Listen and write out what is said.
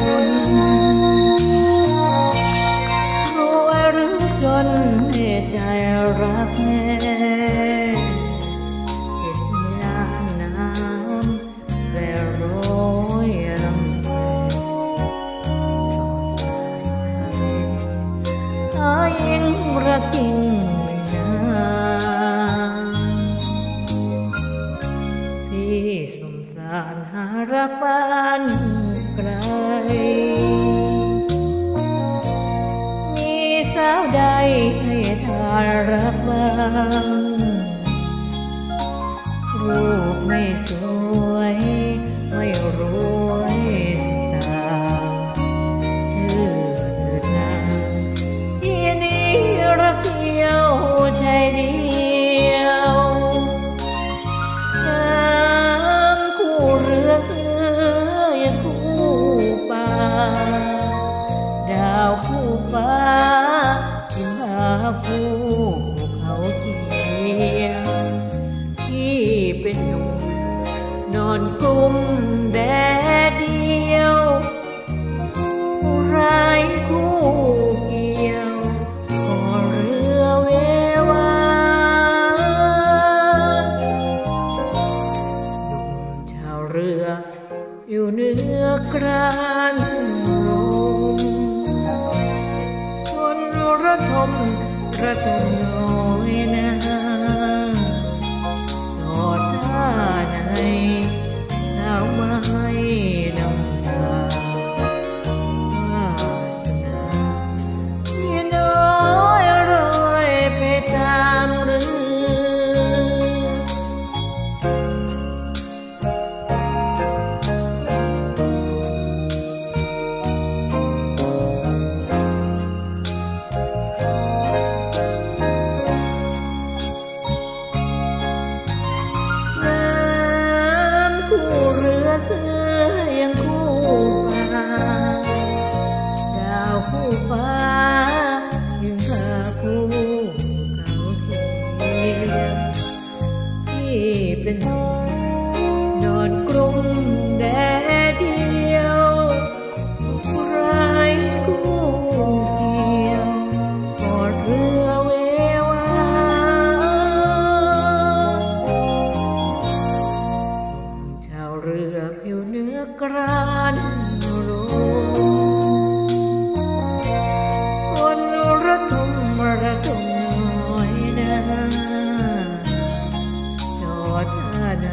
คนรวยหรือจนให้ใจรักแน่เห็นยามน้ำแปรโรยลำเพสอดสายไทยอายิ่งรักจริงนานพี่สมสารหารักบ้าน ไกล มีสาวใดให้ทานรักบ้างรูปไม่สวย ไม่รวยตาชื่อเถิดนาที่นี้รักเดียวใจเคู่เขาเทียมที่เป็นหนุ่มนอนกลุ้มแดดเดียวไร้คู่เกี่ยวขอเรือเววาหนุ่มชาวเรืออยู่เหนือกราน ระทมระทมน้อ กรานโรคนระทมระทมน้อยนะจอดท่าไหน